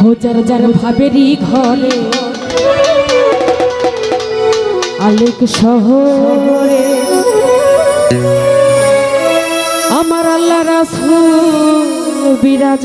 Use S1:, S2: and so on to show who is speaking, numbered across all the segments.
S1: হাজার যার ভাবেরই ঘরে। আলেক শহরে। আমার আল্লাহ রাসুল বিরাজ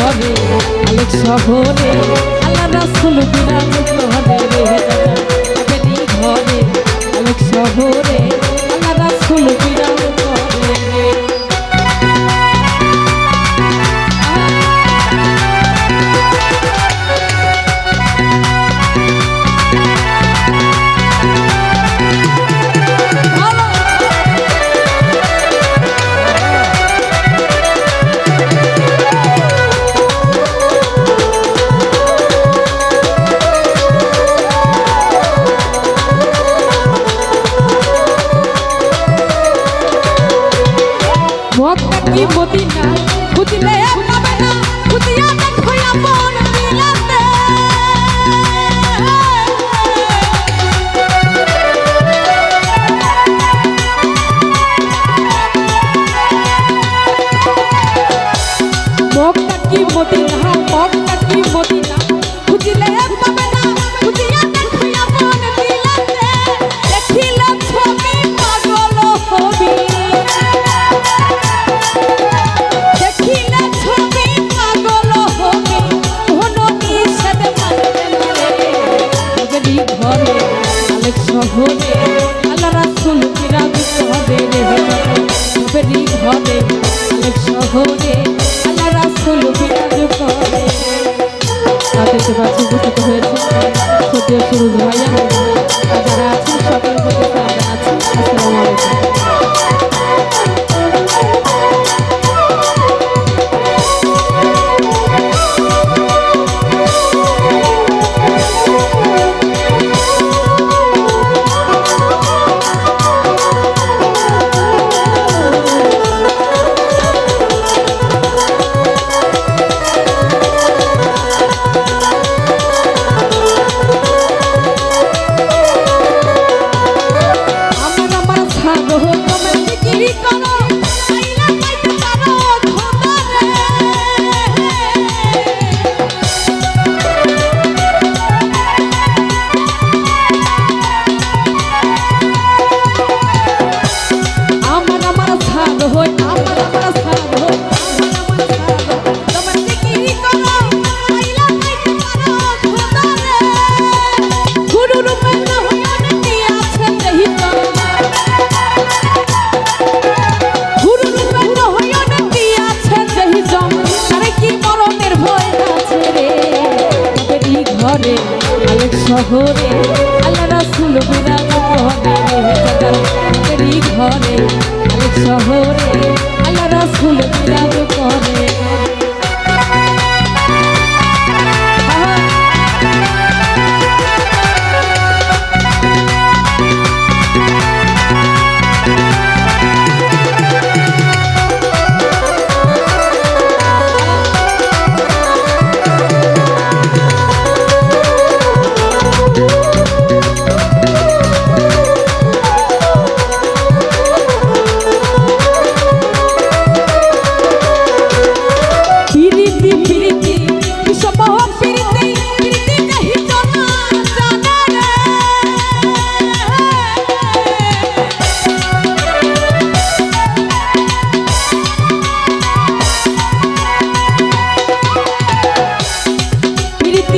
S1: ঘরে আলেক শহরে আল্লাহ রাসূল বিরাজ করে রে তবেরই ঘরে আলেক শহরে আল্লাহ রাসূল বিরাজ কি মদিনা খুঁজলে শহরে আল্লাহ রাসূল বিরাজ করে রে ঘরে আলেক শহরে। আল্লাহ সুরজ ভাইয়া, যারা সকলের প্রতি আসসালামু আলাইকুম। ঘরে আলেক শহরে আল্লাহ রাসূল বিরাজ ঘরে আলেক শহরে আল্লাহ রাসূল বিলাপ করে